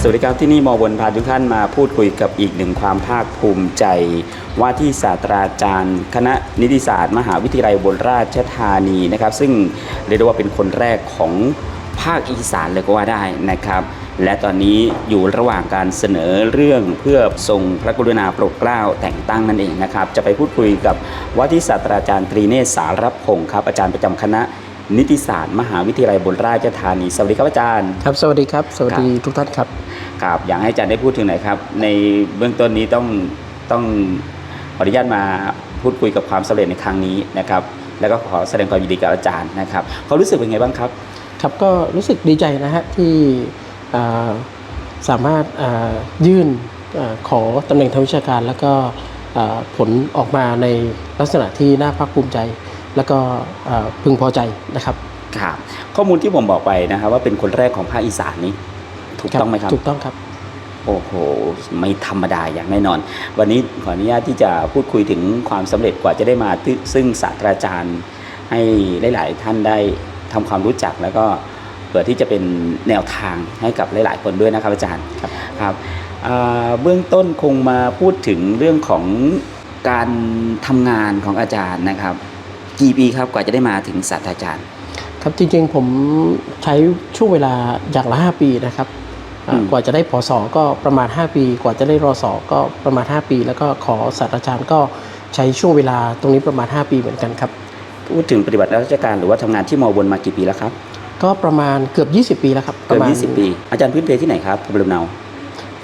สวัสดีครับที่นี่มอบนพาทุกท่านมาพูดคุยกับอีกหนึ่งความภาคภูมิใจ ว่าที่ศาสตราจารย์ คณะนิติศาสตร์ มหาวิทยาลัยบลราชธานีนะครับ ซึ่งเรียกได้ว่าเป็นคนแรกของภาคอีสานเลยก็ว่าได้นะครับ และตอนนี้อยู่ระหว่างการเสนอเรื่องเพื่อทรงพระกรุณาโปรดเกล้าแต่งตั้งนั่นเองนะครับ จะไปพูดคุยกับว่าที่ศาสตราจารย์ตรีเนศสารพงศ์ครับอาจารย์ประจำคณะ นิติศาสตร์ มหาวิทยาลัยอุบลราชธานี สวัสดีครับอาจารย์ครับ สวัสดีครับ สวัสดีทุกท่านครับครับอยากให้อาจารย์ได้พูดถึงหน่อยครับ ในเบื้องต้นนี้ต้องต้องขออนุญาตมาพูดคุยกับความสำเร็จในครั้งนี้นะครับ แล้วก็ขอแสดงความยินดีกับอาจารย์นะครับเขารู้สึกเป็นไงบ้างครับ ครับก็รู้สึกดีใจนะฮะที่อ่าสามารถอ่ายื่นอาขอตำแหน่งทางวิชาการ แล้วก็อ่าผลออกมาในลักษณะที่น่าภาคภูมิใจ แล้วก็อ่าพึงพอใจนะครับครับข้อมูลที่ผมบอกไปนะครับว่าเป็นคนแรกของภาคอีสานนี้ ถูกต้องไหมครับ ถูกต้องครับโอ้โห ไม่ธรรมดาอย่างแน่นอน วันนี้ขออนุญาตที่จะพูดคุยถึงความสำเร็จกว่าจะได้มาที่ซึ่งศาสตราจารย์ให้หลาย ๆ ท่านได้ทำความรู้จักแล้วก็เพื่อที่จะเป็นแนวทางให้กับหลาย ๆ คนด้วยนะครับอาจารย์ครับครับอ่าเบื้องต้นคงมาพูดถึงเรื่องของการทำงานของอาจารย์นะครับ กี่ปีครับกว่าจะได้มาถึงศาสตราจารย์ ครับจริงๆผมใช้ช่วงเวลาอย่างละ5ปีนะครับอ่าอืมกว่าจะได้พศก็ประมาณ 5 ปี กว่าจะได้รศก็ประมาณ 5 ปี แล้วก็ขอศาสตราจารย์ก็ใช้ช่วงเวลาตรงนี้ประมาณ 5 ปีเหมือนกันครับพูดถึงปฏิบัติราชการหรือว่าทำงานที่มอบนมากี่ปีแล้วครับ ก็ประมาณเกือบ 20 ปีแล้วครับเกินประมาณ20 ปี อาจารย์พื้นเพที่ไหนครับภูมิลำเนา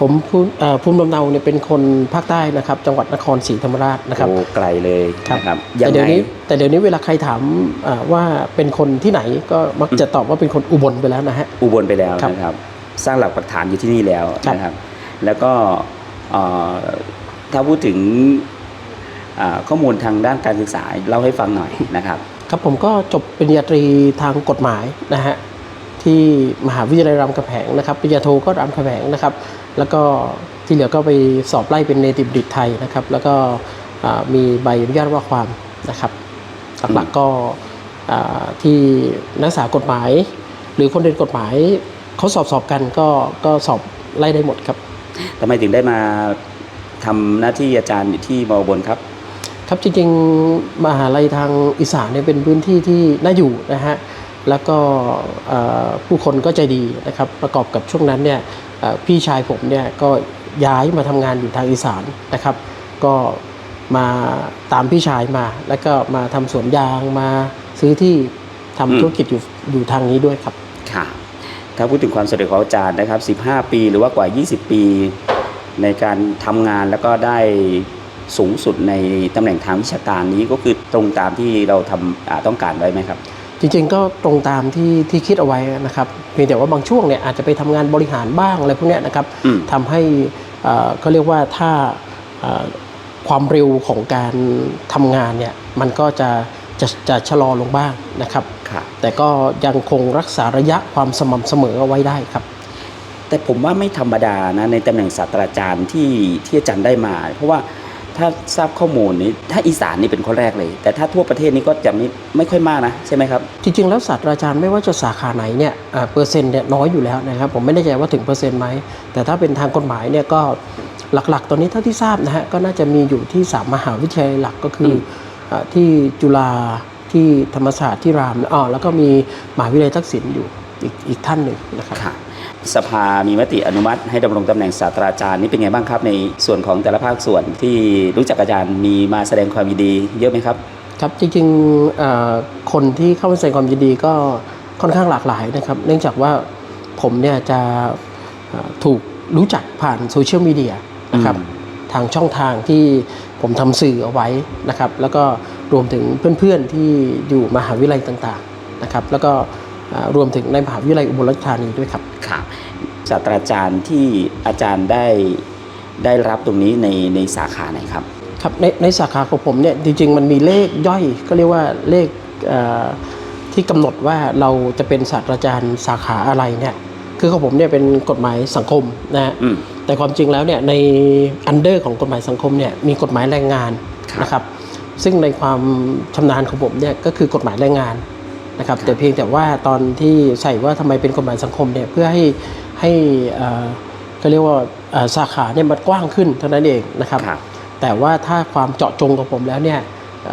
ผมภูมิเอ่อภูมิลำเนาเนี่ยเป็นคนภาคใต้นะครับ จังหวัดนครศรีธรรมราชนะครับโอ้ไกลเลยนะครับยัแต่งเดี๋ยวไงนี้แต่เดี๋ยวนี้เวลาใครถามเอ่อว่าเป็นคนที่ไหนก็มักจะตอบว่าเป็นคนอุบลไปแล้วนะฮะอุบลไปแล้วครับนะครับ สร้างหลักปักฐานอยู่ที่นี่แล้วครับนะครับ แล้วก็เอ่อถ้าพูดถึงอ่าข้อมูลทางด้านการศึกษาเล่าให้ฟังหน่อยนะครับ ครับผมก็จบปริญญาตรีทางกฎหมายนะฮะ ที่มหาวิทยาลัยรามคำแหงนะครับปริญญาโทก็รามคำแหงนะครับ แล้วก็ที่เหลือก็ไปสอบไล่เป็นเนติบัณฑิตไทยนะครับ แล้วก็อ่ามีใบอนุญาตว่าความนะครับหลักๆก็อ่าที่นักศึกษากฎหมาย หรือคนเรียนกฎหมายเขาสอบสอบกันก็ก็สอบไล่ได้หมดครับทำไมถึงได้มาทำหน้าที่อาจารย์อยู่ที่มอบนครับ ครับจริงๆมหาลัยทางอีสานเนี่ยเป็นพื้นที่ที่น่าอยู่นะฮะ แล้วก็เอ่อผู้คนก็ใจดีนะครับประกอบกับช่วงนั้นเนี่ยเอ่อพี่ชายผมเนี่ยก็ย้ายมาทำงานอยู่ทางอีสานนะครับ ก็มาตามพี่ชายมา แล้วก็มาทำสวนยางมาซื้อที่ทำอืมธุรกิจอยู่อยู่ทางนี้ด้วยครับค่ะถ้าพูดถึงความสำเร็จของอาจารย์นะครับ 15 ปีหรือว่ากว่า 20 ปี ในการทำงานแล้วก็ได้สูงสุดในตำแหน่งทางวิชาการนี้ก็คือตรงตามที่เราทำอ่าต้องการไว้ไหมครับ จริงๆก็ตรงตามที่ที่คิดเอาไว้นะครับเพียงแต่ว่าบางช่วงเนี่ยอาจจะไปทำงานบริหารบ้างอะไรพวกเนี้ยนะครับอืมทำให้เอ่อเขาเรียกว่าถ้าเอ่อความเร็วของการทำงานเนี่ยมันก็จะจะจะชะลอลงบ้างนะครับค่ะแต่ก็ยังคงรักษาระยะความสม่ำเสมอเอาไว้ได้ครับ แต่ผมว่าไม่ธรรมดานะในตำแหน่งศาสตราจารย์ที่ที่อาจารย์ได้มา เพราะว่า ถ้าทราบข้อมูลนี้ถ้าอีสานนี่เป็นคนแรกเลย แต่ถ้าทั่วประเทศนี้ก็จะไม่ไม่ค่อยมากนะใช่ไหมครับ จริง ๆ แล้วศาสตราจารย์ไม่ว่าจะสาขาไหนเนี่ยอ่าเปอร์เซ็นต์เนี่ยน้อยอยู่แล้วนะครับ ผมไม่แน่ใจว่าถึงเปอร์เซ็นต์ไหม แต่ถ้าเป็นทางกฎหมายเนี่ยก็หลักๆ ตอนนี้เท่าที่ทราบนะฮะก็น่าจะมีอยู่ที่สามมหาวิทยาลัยหลักก็คือออาที่จุฬาที่ธรรมศาสตร์ที่รามอ๋อแล้วก็มีมหาวิทยาลัยทักษิณอยู่อีกอีกท่านหนึ่งนะครับค่ะ สภามีมติอนุมัติให้ดำรงตำแหน่งศาสตราจารย์นี่เป็นไงบ้างครับในส่วนของแต่ละภาคส่วนที่รู้จักอาจารย์มีมาแสดงความยินดีเยอะไหมครับ ครับจริงๆเอ่อคนที่เข้ามาแสดงความยินดีก็ค่อนข้างหลากหลายนะครับ เนื่องจากว่าผมเนี่ยจะเอ่อถูกรู้จักผ่านโซเชียลมีเดียนะครับอืมทางช่องทางที่ผมทำสื่อเอาไว้นะครับ แล้วก็รวมถึงเพื่อนๆที่อยู่มหาวิทยาลัยต่างๆนะครับ แล้วก็เอ่อ รวมถึงในมหาวิทยาลัยอุบลราชธานีด้วยครับค่ะศาสตราจารย์ที่อาจารย์ได้ได้รับตรงนี้ในในสาขาไหนครับครับในในสาขาของผมเนี่ยจริงๆ มันมีเลขย่อยก็เรียกว่าเลขเอ่อที่กำหนดว่าเราจะเป็นศาสตราจารย์สาขาอะไรเนี่ยคือของผมเนี่ยเป็นกฎหมายสังคมนะฮะอืมแต่ความจริงแล้วเนี่ยในอันเดอร์ของกฎหมายสังคมเนี่ยมีกฎหมายแรงงานครับนะครับซึ่งในความชำนาญของผมเนี่ยก็คือกฎหมายแรงงาน นะครับแต่เพียงแต่ว่าตอนที่ใส่ว่าทำไมเป็นกฎหมายสังคมเนี่ยเพื่อให้ให้เอ่อก็เรียกว่าเอ่อสาขาเนี่ยมันกว้างขึ้นเท่านั้นเองนะครับครับแต่ว่าถ้าความเจาะจงของผมแล้วเนี่ย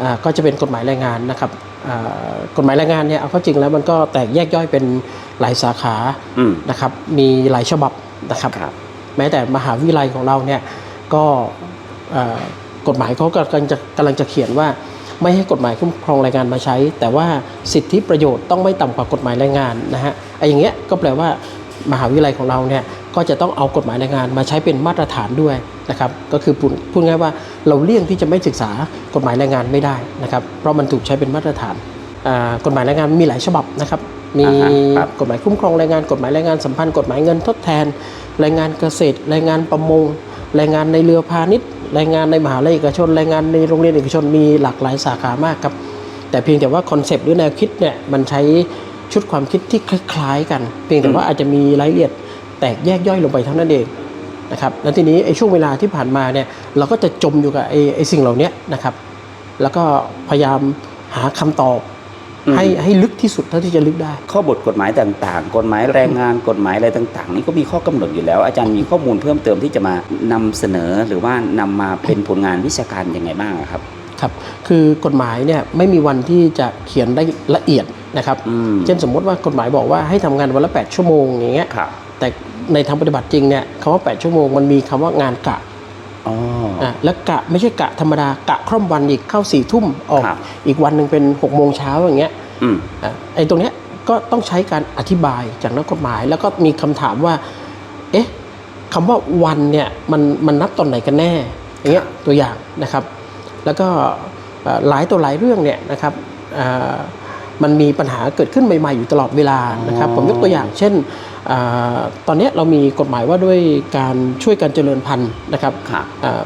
อ่าก็จะเป็นกฎหมายแรงงานนะครับอ่ากฎหมายแรงงานเนี่ยเอาเข้าจริงแล้วมันก็แตกแยกย่อยเป็นหลายสาขาอืมนะครับมีหลายฉบับนะครับครับแม้แต่มหาวิทยาลัยของเราเนี่ยก็เอ่อกฎหมายเขากำลังจะกำลังจะเขียนว่า ไม่ให้กฎหมายคุ้มครองแรงงานมาใช้ แต่ว่าสิทธิประโยชน์ต้องไม่ต่ำกว่ากฎหมายแรงงานนะฮะไอ้อย่างเงี้ยก็แปลว่ามหาวิทยาลัยของเราเนี่ยก็จะต้องเอากฎหมายแรงงานมาใช้เป็นมาตรฐานด้วยนะครับก็คือพูดพูดง่ายว่าเราเลี่ยงที่จะไม่ศึกษากฎหมายแรงงานไม่ได้นะครับเพราะมันถูกใช้เป็นมาตรฐานอ่ากฎหมายแรงงานมีหลายฉบับนะครับมีอ่าฮะครับกฎหมายคุ้มครองแรงงานกฎหมายแรงงานสัมพันธ์กฎหมายเงินทดแทน แรงงานเกษตร แรงงานประมง แรงงานในเรือพาณิชย์ แรงงานในมหาลัยเอกชนแรงงานในโรงเรียนเอกชนมีหลากหลายสาขามากครับ แต่เพียงแต่ว่าคอนเซปต์หรือแนวคิดเนี่ยมันใช้ชุดความคิดที่คล้ายๆกัน เพียงแต่ว่าอาจจะมีรายละเอียดแตกแยกย่อยลงไปเท่านั้นเองนะครับแล้วทีนี้ไอ้ช่วงเวลาที่ผ่านมาเนี่ยเราก็จะจมอยู่กับไอ้ไอ้สิ่งเหล่านี้นะครับ แล้วก็พยายามหาคำตอบ ให้ให้ลึกที่สุดเท่าที่จะลึกได้ ข้อบทกฎหมายต่างๆ กฎหมายแรงงานกฎหมายอะไรต่าง ๆ นี่ก็มีข้อกำหนดอยู่แล้ว อาจารย์มีข้อมูลเพิ่มเติมที่จะมานำเสนอหรือว่านำมาเป็นผลงานวิชาการยังไงบ้างอะครับครับคือกฎหมายเนี่ยไม่มีวันที่จะเขียนได้ละเอียดนะครับอืมเช่นสมมติว่ากฎหมายบอกว่าให้ทำงานวันละ 8 ชั่วโมงอย่างเงี้ยครับแต่ในทางปฏิบัติจริงเนี่ยคำว่า 8 ชั่วโมงมันมีคำว่างานกะอ๋ออะ แล้วกะไม่ใช่กะธรรมดากะคร่อมวันอีกเข้าสี่ทุ่มออกครับอีกวันหนึ่งเป็น6กโมงเช้าอย่างเงี้ยอืมอะไอ้ตรงเนี้ยก็ต้องใช้การอธิบายจากนักกฎหมาย แล้วก็มีคำถามว่า เอ๊ะคำว่าวันเนี่ยมันมันนับตอนไหนกันแน่อย่างเงี้ยตัวอย่างนะครับ แล้วก็เอ่อหลายตัวหลายเรื่องเนี่ยนะครับอ่ามันมีปัญหาเกิดขึ้นใหม่ ๆ อยู่ตลอดเวลานะครับอ๋อผมยกตัวอย่างเช่นอาตอนเนี้ยเรามีกฎหมายว่าด้วยการช่วยการเจริญพันธุ์นะครับครับอ่า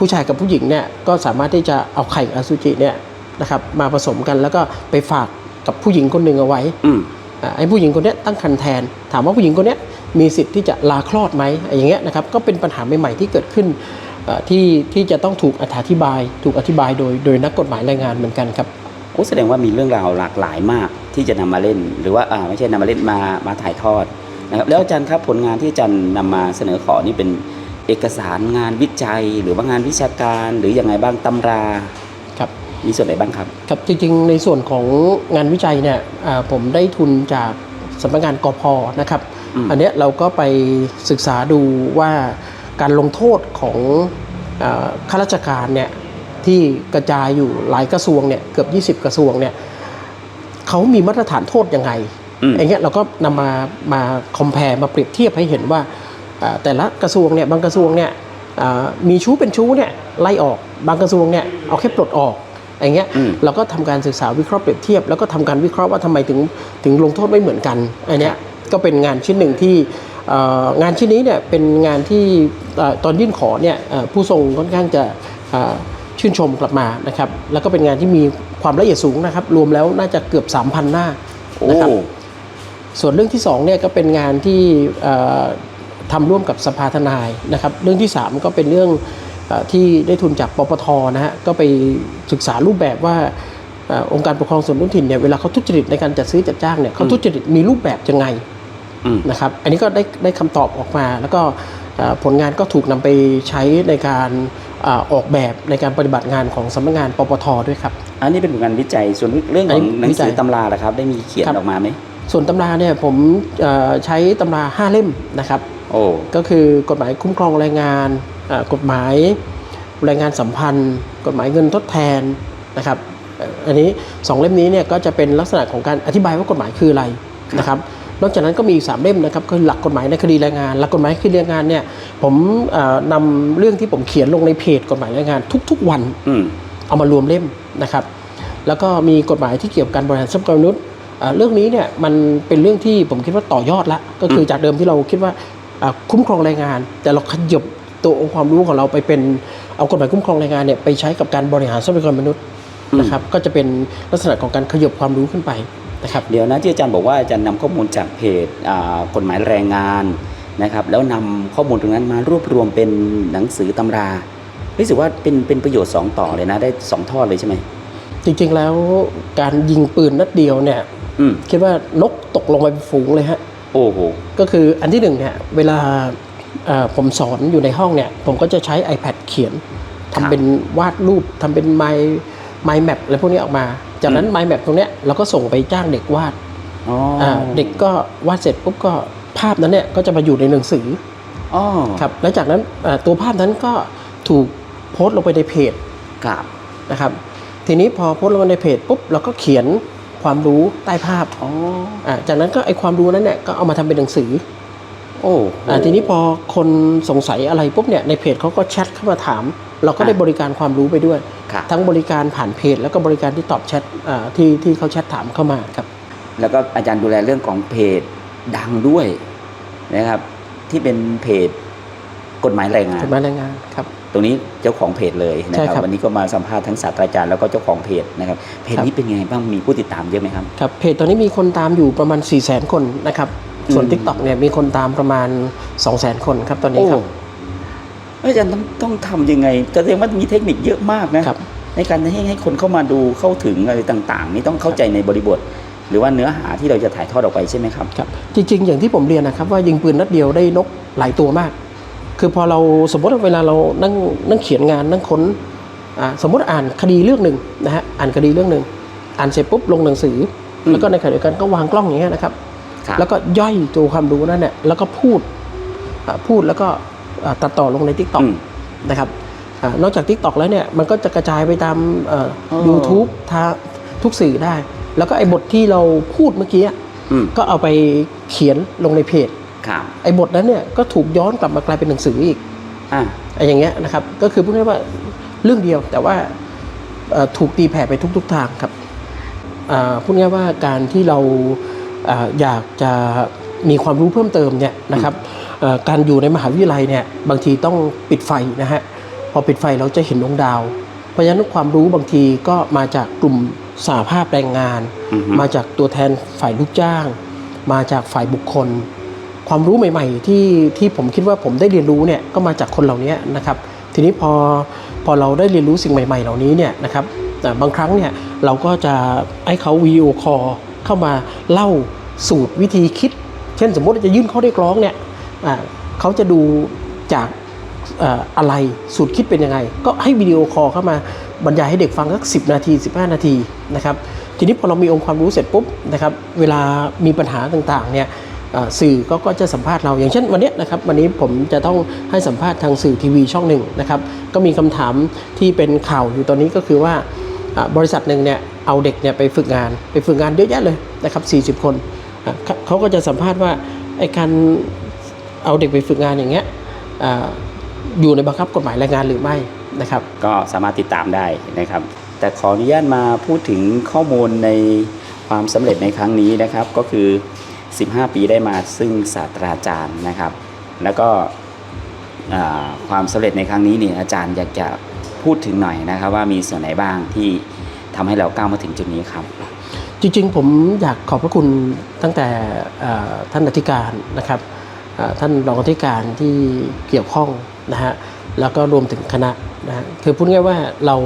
ผู้ชายกับผู้หญิงเนี่ยก็สามารถที่จะเอาไข่กับอสุจิเนี่ยนะครับมาผสมกันแล้วก็ไปฝากกับผู้หญิงคนหนึ่งเอาไว้อืมอ่าไอ้ผู้หญิงคนเนี้ยตั้งครรภ์แทน ถามว่าผู้หญิงคนเนี้ยมีสิทธิ์ที่จะลาคลอดไหมไอ้อย่างเงี้ยนะครับก็เป็นปัญหาใหม่ๆที่เกิดขึ้นอ่าที่ที่จะต้องถูกอธิบาย ถูกอธิบายโดยโดยนักกฎหมายแรงงานเหมือนกันครับโอ้แสดงว่ามีเรื่องราวหลากหลายมากที่จะนำมาเล่น หรือว่าอ่าไม่ใช่นำมาเล่นมามาถ่ายทอดนะครับแล้วอาจารย์ครับผลงานที่อาจารย์นำมาเสนอขอนี่เป็น เอกสารงานวิจัย หรือว่างานวิชาการหรือยังไงบ้างตำราครับมีส่วนไหนบ้างครับ ครับจริงๆ ในส่วนของงานวิจัยเนี่ยอ่าผมได้ทุนจากสำนักงานกพนะครับอืมอันเนี้ยเราก็ไปศึกษาดูว่าการลงโทษของอาข้าราชการเนี่ยที่กระจายอยู่หลายกระทรวงเนี่ยเกือบ 20 กระทรวงเนี่ยเขามีมาตรฐานโทษยังไงอืมอย่างเงี้ยเราก็นำมามาคอมเพลมาเปรียบเทียบให้เห็นว่าอ่า แต่ละกระทรวงเนี่ยบางกระทรวงเนี่ยอ่ามีชู้เป็นชู้เนี่ยไล่ออกบางกระทรวงเนี่ยเอาแค่ปลดออกอย่างเงี้ยอืมเราก็ทำการศึกษาวิเคราะห์เปรียบเทียบ แล้วก็ทำการวิเคราะห์ว่าทำไมถึงถึงลงโทษไม่เหมือนกันอันเนี้ยก็เป็นงานชิ้นหนึ่งที่เอ่องานชิ้นนี้เนี่ยเป็นงานที่เอ่อตอนยื่นขอเนี่ยเอ่อผู้ทรงค่อนข้างจะเอ่อชื่นชมกลับมานะครับแล้วก็เป็นงานที่มีความละเอียดสูงนะครับรวมแล้วน่าจะเกือบ 3,000 หน้าโอ้นะครับส่วนเรื่องที่2เนี่ยก็เป็นงานที่เอ่อ ทำร่วมกับสภาทนายนะครับ เรื่องที่ 3 ก็เป็นเรื่องเออที่ได้ทุนจากปปทนะฮะก็ไปศึกษารูปแบบว่าเออองค์การปกครองส่วนท้องถิ่นเนี่ยเวลาเขาทุจริตในการจัดซื้อจัดจ้างเนี่ยเขาทุจริตมีรูปแบบยังไงอืมนะครับอันนี้ก็ได้ได้คำตอบออกมา แล้วก็เอ่อผลงานก็ถูกนำไปใช้ในการเอ่อออกแบบในการปฏิบัติงานของสำนักงานปปทด้วยครับ อันนี้เป็นผลงานวิจัยส่วนเรื่องอัขนองนี้หนังวิจัสืยอตำราล่ะครับ ได้มีเขียนครับออกมาไหมส่วนตำราเนี่ยผมเอ่อใช้ตำราห้าเล่มนะครับ โอ้ก็คือกฎหมายคุ้มครองแรงงานอ่ากฎหมายแรงงานสัมพันธ์ กฎหมายเงินทดแทนนะครับเอ่ออันนี้สองเล่มนี้เนี่ยก็จะเป็นลักษณะของการอธิบายว่ากฎหมายคืออะไรนะครับนอกจากนั้นก็มีอีกสามเล่มนะครับคือหลักกฎหมายในคดีแรงงานหลักกฎหมายคดีแรงงานเนี่ยผมเอ่อนำเรื่องที่ผมเขียนลงในเพจกฎหมายแรงงานทุก ๆ วันอืมเอามารวมเล่มนะครับ แล้วก็มีกฎหมายที่เกี่ยวกับการบริหารทรัพยากรมนุษย์อ่าเรื่องนี้เนี่ยมันเป็นเรื่องที่ผมคิดว่าต่อยอดละก็คือจากเดิมที่เราคิดว่าอ่า คุ้มครองแรงงาน แต่เราขยบตัวองค์ความรู้ของเราไปเป็นเอากฎหมายคุ้มครองแรงงานเนี่ยไปใช้กับการบริหารทรัพยากรมนุษย์นะครับก็จะเป็นลักษณะของการขยบความรู้ขึ้นไปนะครับเดี๋ยวนะที่อาจารย์บอกว่าอาจารย์นำข้อมูลจากเพจอ่ากฎหมายแรงงานนะครับแล้วนำข้อมูลตรงนั้นมารวบรวมเป็นหนังสือตำรารู้สึกว่าเป็นเป็นประโยชน์สองต่อเลยนะได้สองทอดเลยใช่ไหมจริงๆแล้วการยิงปืนนัดเดียวเนี่ยอืมคิดว่านกตกลงไปเป็นฝูงเลยฮะ โอ้โหก็คืออันที่หนึ่งเนี่ยเวลาเอ่อผมสอนอยู่ในห้องเนี่ย ผมก็จะใช้ iPad เขียนครัทำบเป็นวาดรูปทำเป็น My My Map อะไรพวกนี้ออกมา จากนั้น My Map ตรงเนี้ยเราก็ส่งไปจ้างเด็กวาดอ๋อาเด็กก็วาดเสร็จปุ๊บก็ภาพนั้นเนี่ยก็จะมาอยู่ในหนังสืออ๋อครับแล้วจากนั้นเอ่อตัวภาพนั้นก็ถูกโพสต์ลงไปในเพจครับนะครับ ทีนี้พอโพสต์ลงไปในเพจปุ๊บเราก็เขียน ความรู้ใต้ภาพอ๋ออ่าจากนั้นก็ไอความรู้นั้นเนี่ยก็เอามาทำเป็นหนังสือ โอ้อ่าทีนี้พอคนสงสัยอะไรปุ๊บเนี่ยในเพจเขาก็แชทเข้ามาถาม เราก็ได้บริการความรู้ไปด้วยครับทั้งบริการผ่านเพจ แล้วก็บริการที่ตอบแชทอ่าที่ที่เขาแชทถามเข้ามาครับ แล้วก็อาจารย์ดูแลเรื่องของเพจดังด้วยนะครับ ที่เป็นเพจกฎหมายแรงงานถูกไหมรายงานครับ ตรงนี้เจ้าของเพจเลยนะใช่ครับครับวันนี้ก็มาสัมภาษณ์ทั้งศาสตราจารย์แล้วก็เจ้าของเพจนะครับเพจครับ นี้เป็นยังไงบ้างมีผู้ติดตามเยอะไหมครับ ครับเพจตอนนี้มีคนตามอยู่ประมาณ 4 0 0 0 0 0คนนะครับ ส่วน อืม TikTok เนี่ยมีคนตามประมาณ2 0 0 0 0 0 คนครับตอนนี้ครับ โอ้อาจารย์ต้องต้องทำยังไงแสดงว่ามีเทคนิคเยอะมากนะครับ ในการให้ให้คนเข้ามาดูเข้าถึงอะไรต่างๆ นี่ต้องเข้าใจในบริบท หรือว่าเนื้อหาที่เราจะถ่ายทอดออกไปใช่ไหมครับ ครับจริงๆ อย่างที่ผมเรียนนะครับว่ายิงปืนนัดเดียวได้นกหลายตัวมาก คือพอเราสมมติว่าเวลาเรานั่งนั่งเขียนงานนั่งค้นอ่าสมมติอ่านคดีเรื่องหนึ่งนะฮะอ่านคดีเรื่องหนึ่งอ่านเสร็จปุ๊บลงหนังสืออมแล้วก็ในขณะเดียวกันก็วางกล้องอย่างเงี้ยนะครับครับแล้วก็ย่อยตัวความรู้นั่นเนี่ยแล้วก็พูดอ่าพูดแล้วก็อ่าตัดต่อลงใน t ิ k t o k อืมนะครับอานอกจาก t ิ k t o k แล้วเนี่ยมันก็จะกระจายไปตามเอ่ออ๋อ YouTube ทางทุกสื่อได้ แล้วก็ไอ้บทที่เราพูดเมื่อกี้อะอืมก็เอาไปเขียนลงในเพจครับ ไอ้บทนั้นเนี่ยก็ถูกย้อนกลับมากลายเป็นหนังสืออีกอ่าไอ้อย่างเงี้ยนะครับ ก็คือพูดง่ายๆว่าเรื่องเดียวแต่ว่าเอ่อถูกตีแผ่ไปทุกๆทางครับอ่าพูดง่ายๆว่าการที่เราอ่าอยากจะมีความรู้เพิ่มเติมเนี่ยนะครับเอ่อการอยู่ในมหาวิทยาลัยเนี่ยบางทีต้องปิดไฟนะฮะพอปิดไฟเราจะเห็นดวงดาว เพราะฉะนั้นความรู้บางทีก็มาจากกลุ่มสหภาพแรงงานอือฮึมาจากตัวแทนฝ่ายลูกจ้าง มาจากฝ่ายบุคคล ความรู้ใหม่ ๆ ที่ที่ผมคิดว่าผมได้เรียนรู้เนี่ยก็มาจากคนเหล่านี้นะครับ ทีนี้พอพอเราได้เรียนรู้สิ่งใหม่ ๆ เหล่านี้เนี่ยนะครับอ่บางครั้งเนี่ยเราก็จะให้เขาวิดีโอคอลเข้ามาเล่าสูตรวิธีคิด เช่นสมมติจะยื่นข้อเรียกร้องเนี่ยเขาจะดูจากอะไรสูตรคิดเป็นยังไง ก็ให้วิดีโอคอลเข้ามาบรรยายให้เด็กฟังสัก10นาที 15 นาทีนะครับทีนี้พอเรามีองค์ความรู้เสร็จปุ๊บนะครับเวลามีปัญหาต่างๆเนี่ย สื่อก็ก็จะสัมภาษณ์เราอย่างเช่นวันเนี้ยนะครับวันนี้ผมจะต้องให้สัมภาษณ์ทางสื่อทีวีช่องหนึ่งนะครับก็มีคำถามที่เป็นข่าวอยู่ตอนนี้ก็คือว่าบริษัทหนึ่งเนี่ยเอาเด็กเนี่ยไปฝึกงาน ไปฝึกงานเยอะแยะเลยนะครับ40 คนเขาเขาก็จะสัมภาษณ์ว่าไอ้การเอาเด็กไปฝึกงานอย่างเงี้ยออยู่ในบังคับกฎหมายแรงงานหรือไม่นะครับก็สามารถติดตามได้นะครับ แต่ขออนุญาตมาพูดถึงข้อมูลในความสำเร็จในครั้งนี้นะครับ ก็คือ 15 ปีได้มาซึ่งศาสตราจารย์นะครับ แล้วก็ความสำเร็จในครั้งนี้เนี่ยอาจารย์อยากจะพูดถึงหน่อยนะครับว่ามีส่วนไหนบ้างที่ทำให้เราก้าวมาถึงจุดนี้ครับ จริงๆ ผมอยากขอบพระคุณตั้งแต่ท่านอธิการนะครับท่านรองอธิการที่เกี่ยวข้องนะฮะแล้วก็รวมถึงคณะนะฮะคือพูดง่ายๆว่าเรา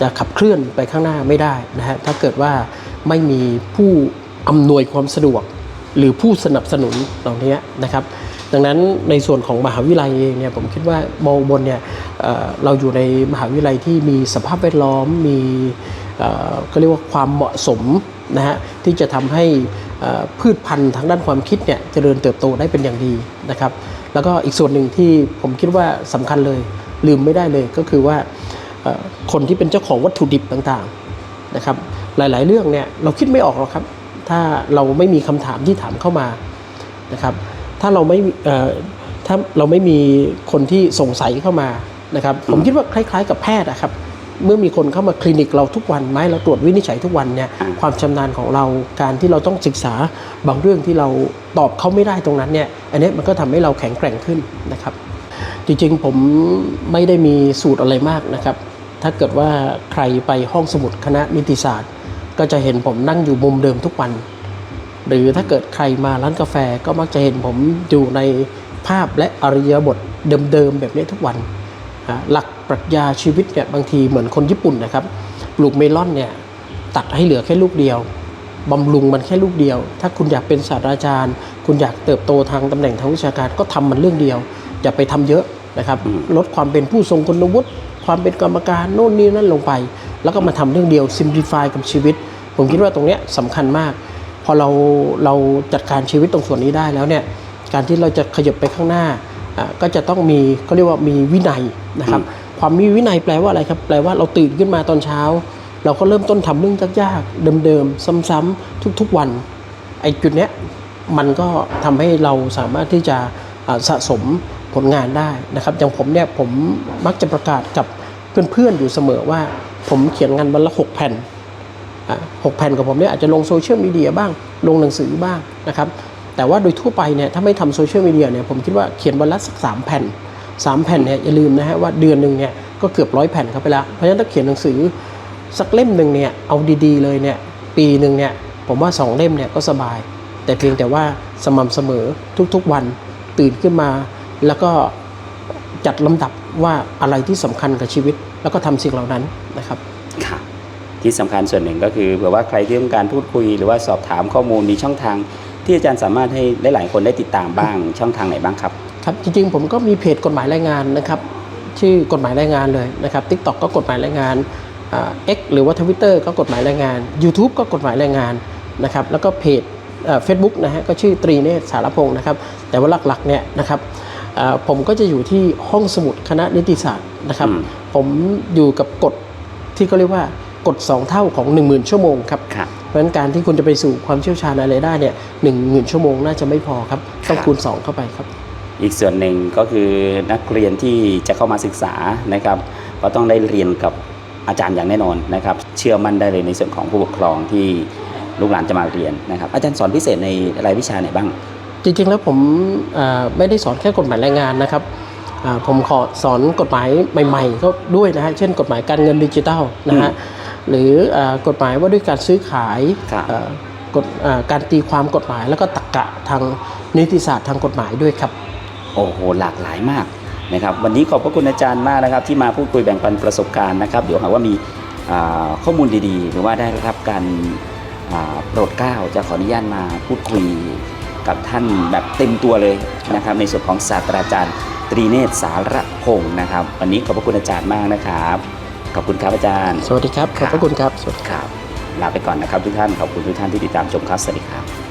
จะขับเคลื่อนไปข้างหน้าไม่ได้นะฮะถ้าเกิดว่าไม่มีผู้อำนวยความสะดวก หรือผู้สนับสนุนเหล่านี้นะครับ ดังนั้นในส่วนของมหาวิทยาลัยเองเนี่ยผมคิดว่ามอบนเนี่ยเเราอยู่ในมหาวิทยาลัยที่มีสภาพแวดล้อมมีก็เรียกว่าความเหมาะสมนะฮะที่จะทำให้พืชพันธุ์ทางด้านความคิดเนี่ยเจริญเติบโตได้เป็นอย่างดีนะครับ แล้วก็อีกส่วนหนึ่งที่ผมคิดว่าสำคัญเลยลืมไม่ได้เลยก็คือว่าคนที่เป็นเจ้าของวัตถุดิบต่างๆนะครับหลายๆเรื่องเนี่ยเราคิดไม่ออกหรอกครับ ถ้าเราไม่มีคำถามที่ถามเข้ามานะครับ ถ้าเราไม่เอ่อถ้าเราไม่มีคนที่สงสัยเข้ามานะครับ ผมคิดว่าคล้าย ๆ กับแพทย์นะครับ เมื่อมีคนเข้ามาคลินิกเราทุกวันไหมเราตรวจวินิจฉัยทุกวันเนี่ยอ่าความชำนาญของเราการที่เราต้องศึกษาบางเรื่องที่เราตอบเขาไม่ได้ตรงนั้นเนี่ยอันนี้มันก็ทำให้เราแข็งแกร่งขึ้นนะครับ จริงๆผมไม่ได้มีสูตรอะไรมากนะครับ ถ้าเกิดว่าใครไปห้องสมุดคณะนิติศาสตร์ ก็จะเห็นผมนั่งอยู่มุมเดิมทุกวัน หรือถ้าเกิดใครมาร้านกาแฟก็มักจะเห็นผมอยู่ในภาพและอริยบทเดิมๆแบบนี้ทุกวันอ่าหลักปรัชญาชีวิตเนี่ยบางทีเหมือนคนญี่ปุ่นนะครับปลูกเมลอนเนี่ยตัดให้เหลือแค่ลูกเดียวบำรุงมันแค่ลูกเดียว ถ้าคุณอยากเป็นศาสตราจารย์ คุณอยากเติบโตทางตำแหน่งทางวิชาการก็ทำมันเรื่องเดียว อย่าไปทำเยอะนะครับอืมลดความเป็นผู้ทรงคุณวุฒิความเป็นกรรมการโน่นนี่นั่นลงไป แล้วก็มาทำเรื่องเดียว simplify กับชีวิต ผมคิดว่าตรงนี้ยสำคัญมาก พอเราเราจัดการชีวิตตรงส่วนนี้ได้แล้วเนี่ยการที่เราจะขยับไปข้างหน้าอะก็จะต้องมีเขาเรียกว่ามีวินัยนะครับความมีวินัยแปลว่าอะไรครับ แปลว่าเราตื่นขึ้นมาตอนเช้า เราก็เริ่มต้นทำเรื่องยากๆเดิมๆซ้ำๆทุกๆวันไอ้จุดเนี้ยมันก็ทำให้เราสามารถที่จะอ่าสะสมผลงานได้นะครับอย่างผมเนี่ยผมมักจะประกาศกับเพื่อนๆอยู่เสมอว่า ผมเขียนงานวันละหกแผ่นอะหกแผ่นกับผมเนี่ยอาจจะลงโซเชียลมีเดียบ้าง ลงหนังสือบ้างนะครับ แต่ว่าโดยทั่วไปเนี่ยถ้าไม่ทำโซเชียลมีเดียเนี่ยผมคิดว่าเขียนวันละสักสามแผ่นสามแผ่นเนี่ยอย่าลืมนะฮะว่าเดือนหนึ่งเนี่ยก็เกือบร้อยแผ่นเข้าไปแล้ว เพราะฉะนั้นถ้าเขียนหนังสือสักเล่มหนึ่งเนี่ยเอาดีๆเลยเนี่ยปีหนึ่งเนี่ยผมว่าสองเล่มเนี่ยก็สบาย แต่เพียงแต่ว่าสม่ำเสมอทุกๆวันตื่นขึ้นมา แล้วก็จัดลำดับว่าอะไรที่สำคัญกับชีวิต แล้วก็ทำสิ่งเหล่านั้นนะครับค่ะที่สำคัญส่วนหนึ่งก็คือเผื่อว่าใครที่ต้องการพูดคุยหรือว่าสอบถามข้อมูลมีช่องทาง ที่อาจารย์สามารถให้หลายๆคนได้ติดตามบ้างช่องทางไหนบ้างครับครับจริงๆผมก็มีเพจกฎหมายรายงานนะครับชื่อกฎหมายรายงานเลยนะครับ TikTok ก็กฎหมายรายงานเอ็กหรือว่าทวิตเตอร์ก็กฎหมายรายงาน YouTube ก็กฎหมายรายงานนะครับแล้วก็เพจเฟซบุ๊กนะฮะก็ชื่อตรีเนศสารพงศ์นะครับแต่ว่าหลักๆเนี่ยนะครับเอ่อผมก็จะอยู่ที่ห้องสมุดคณะนิติศาสตร์นะครับอืม ผมอยู่กับกฎที่เขาเรียกว่ากฎ 2 เท่าของ 10,000 ชั่วโมงครับค่ะเพราะฉะนั้นการที่คุณจะไปสู่ความเชี่ยวชาญอะไรได้เนี่ยหนึ่งหมื่นชั่วโมงน่าจะไม่พอครับ ต้องครับคูณ 2 เข้าไปครับ อีกส่วนหนึ่งก็คือนักเรียนที่จะเข้ามาศึกษานะครับก็ต้องได้เรียนกับอาจารย์อย่างแน่นอนนะครับ เชื่อมั่นได้เลยในส่วนของผู้ปกครองที่ลูกหลานจะมาเรียนนะครับ อาจารย์สอนพิเศษในรายวิชาไหนบ้าง จริงๆแล้วผมเอ่อไม่ได้สอนแค่กฎหมายแรงงานนะครับอ่า ผมขอสอนกฎหมายใหม่ๆก็ด้วยนะฮะเช่นกฎหมายการเงินดิจิทัลนะฮะหรือเอ่อกฎหมายว่าด้วยการซื้อขายครับเอ่อกฎอ่าการตีความกฎหมายแล้วก็ตรรกะทางนิติศาสตร์ทางกฎหมายด้วยครับ โอ้โหหลากหลายมากนะครับวันนี้ขอบพระคุณอาจารย์มากนะครับ ที่มาพูดคุยแบ่งปันประสบการณ์นะครับ เดี๋ยวหากว่ามีอ่าข้อมูลดีๆ หรือว่าได้รับการอ่าโปรดเกล้าจะขออนุญาตมาพูดคุยกับท่านแบบเต็มตัวเลยนะครับ ในส่วนของศาสตราจารย์ ตรีเนศสารพงศ์นะครับ วันนี้ขอบพระคุณอาจารย์มากนะครับ ขอบคุณครับอาจารย์ สวัสดีครับ ขอบพระคุณครับ สวัสดีครับ ลาไปก่อนนะครับทุกท่าน ขอบคุณทุกท่านที่ติดตามชมครับ สวัสดีครับ